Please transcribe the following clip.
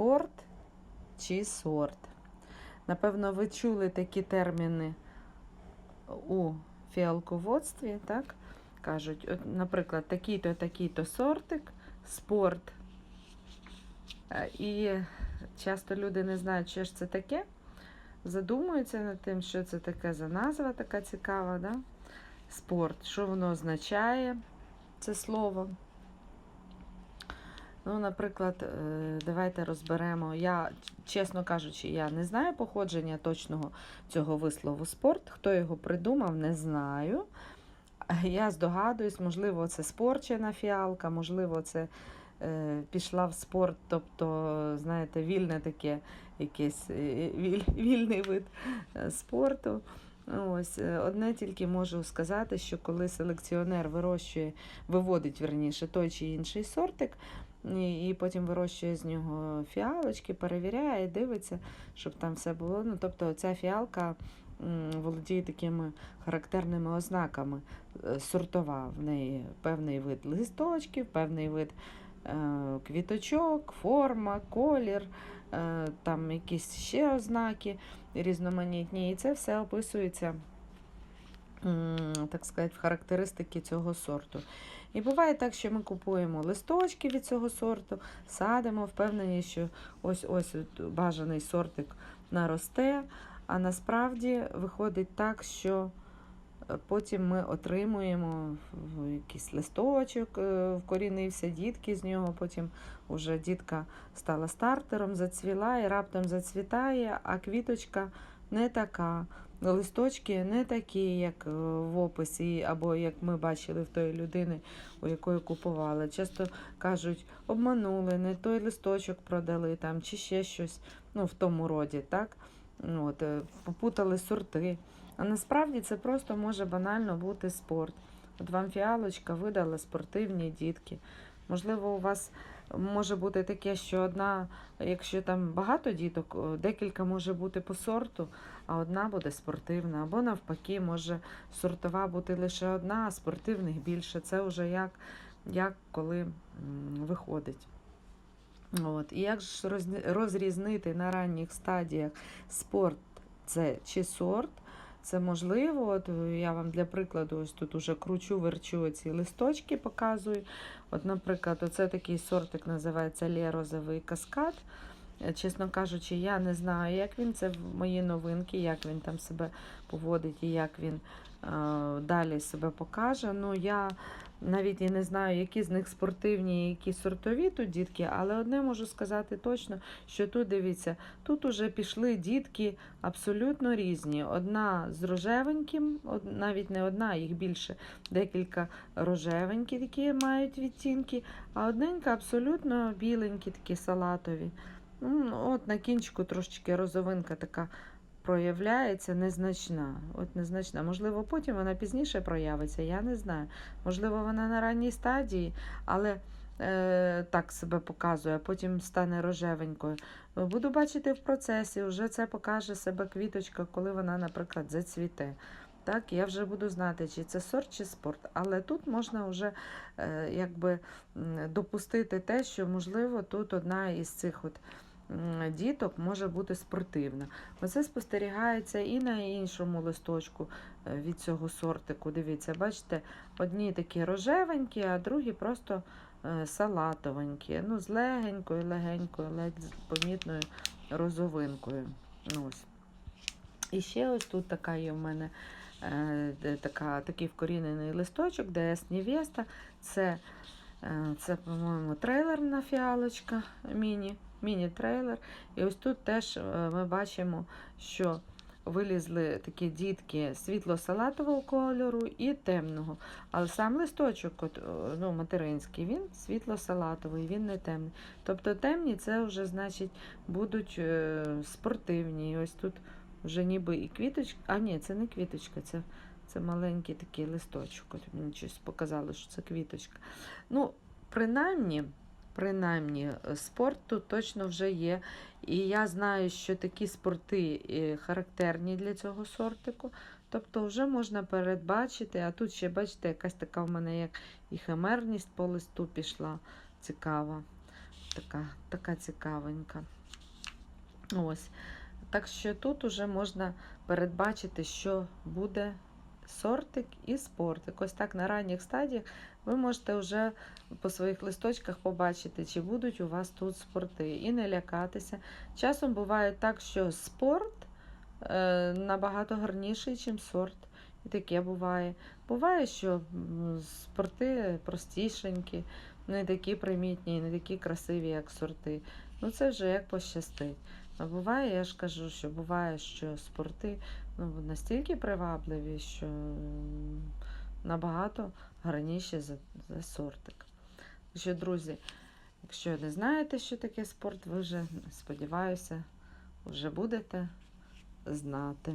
спорт чи сорт. Напевно, ви чули такі терміни у фіалководстві, так? Кажуть, от, наприклад, такий-то, такий-то сортик, спорт. Е, І часто люди не знають, що ж це таке. Задумуються над тим, що це таке за назва така цікава, да? спорт, що воно означає, це слово. Ну, наприклад, е, давайте розберемо. Я, чесно кажучи, я не знаю походження точного цього вислову спорт. Хто його придумав, не знаю. Я здогадуюсь, можливо, це спорчена фіалка, можливо, це е, пішла в спорт, тобто, знаєте, вільне таке якийсь е, віль, вільний вид е, спорту. Ось е, одне тільки можу сказати, що коли селекціонер вирощує, виводить верніше той чи інший сортик, і, потім вирощує з нього фіалочки, перевіряє, дивиться, щоб там все було. Ну, тобто ця фіалка володіє такими характерними ознаками. Е, Сортова в неї певний вид листочків, певний вид квіточок, форма, колір, е, там якісь ще ознаки різноманітні. І це все описується, так сказати, в характеристики цього сорту. І буває так, що ми купуємо листочки від цього сорту, садимо, впевнені, що ось ось бажаний сортик наросте, а насправді виходить так, що е, потім ми отримуємо якийсь листочок, е, вкорінився дітки з нього, потім вже дітка стала стартером, зацвіла і раптом зацвітає, а квіточка не така. Листочки не такі, як е, в описі, або як ми бачили в тої людини, у якої купували. Часто кажуть, обманули, не той листочок продали там, чи ще щось ну, в тому роді, так? Ну, От, е, попутали сорти. А насправді це просто може банально бути спорт. От вам фіалочка видала спортивні дітки. Можливо, у вас може бути таке, що одна, якщо там багато діток, декілька може бути по сорту, а одна буде спортивна. Або навпаки, може сортова бути лише одна, а спортивних більше. Це вже як, як коли виходить. От. І як ж розрізнити на ранніх стадіях спорт це чи сорт? Це можливо. От я вам для прикладу ось тут уже кручу, верчу ці листочки, показую. От, наприклад, оце такий сортик називається Лєрозовий каскад. Е, Чесно кажучи, я не знаю, як він це в мої новинки, як він там себе поводить і як він е, далі себе покаже. Ну, я навіть і не знаю, які з них спортивні, які сортові тут дітки, але одне можу сказати точно, що тут дивіться, тут уже пішли дітки абсолютно різні. Одна з рожевеньким, навіть не одна, їх більше, декілька рожевенькі, які мають відтінки, а одненька абсолютно біленькі, такі салатові. От на кінчику трошечки розовинка така проявляється незначна. От незначна. Можливо, потім вона пізніше проявиться, я не знаю. Можливо, вона на ранній стадії, але е, так себе показує, а потім стане рожевенькою. Буду бачити в процесі, вже це покаже себе квіточка, коли вона, наприклад, зацвіте. Так, я вже буду знати, чи це сорт, чи спорт. Але тут можна вже е, якби допустити те, що можливо тут одна із цих от діток може бути спортивна. Оце спостерігається і на іншому листочку е, від цього сортику. Дивіться, бачите, одні такі рожевенькі, а другі просто е, салатовенькі. Ну, з легенькою, легенькою, ледь з помітною розовинкою. Ну, ось. І ще ось тут така є в мене е, така, такий вкорінений листочок, DS Невеста. Це, це по-моєму, трейлерна фіалочка, міні, міні-трейлер. І ось тут теж е, ми бачимо, що вилізли такі дітки світло-салатового кольору і темного. Але сам листочок, от, ну, материнський, він світло-салатовий, він не темний. Тобто темні це вже значить будуть е, спортивні. І ось тут вже ніби і квіточка. А ні, це не квіточка, це, це маленький такий листочок. От мені щось показало, що це квіточка. Ну, принаймні, принаймні, е, спорт тут точно вже є. І я знаю, що такі спорти е, характерні для цього сортику. Тобто вже можна передбачити, а тут ще, бачите, якась така в мене як і химерність по листу пішла цікава. така, така цікавенька. Ось. Так що тут уже можна передбачити, що буде сортик і спортик. Ось так на ранніх стадіях ви можете вже по своїх листочках побачити, чи будуть у вас тут спорти. І не лякатися. Часом буває так, що спорт е, набагато гарніший, ніж сорт. І таке буває. Буває, що спорти простішенькі, не такі примітні, не такі красиві, як сорти. Ну це вже як пощастить. А буває, я ж кажу, що буває, що спорти ну, настільки привабливі, що набагато гарніші за, за сортик. Що, друзі, якщо не знаєте, що таке спорт, ви вже, сподіваюся, вже будете знати.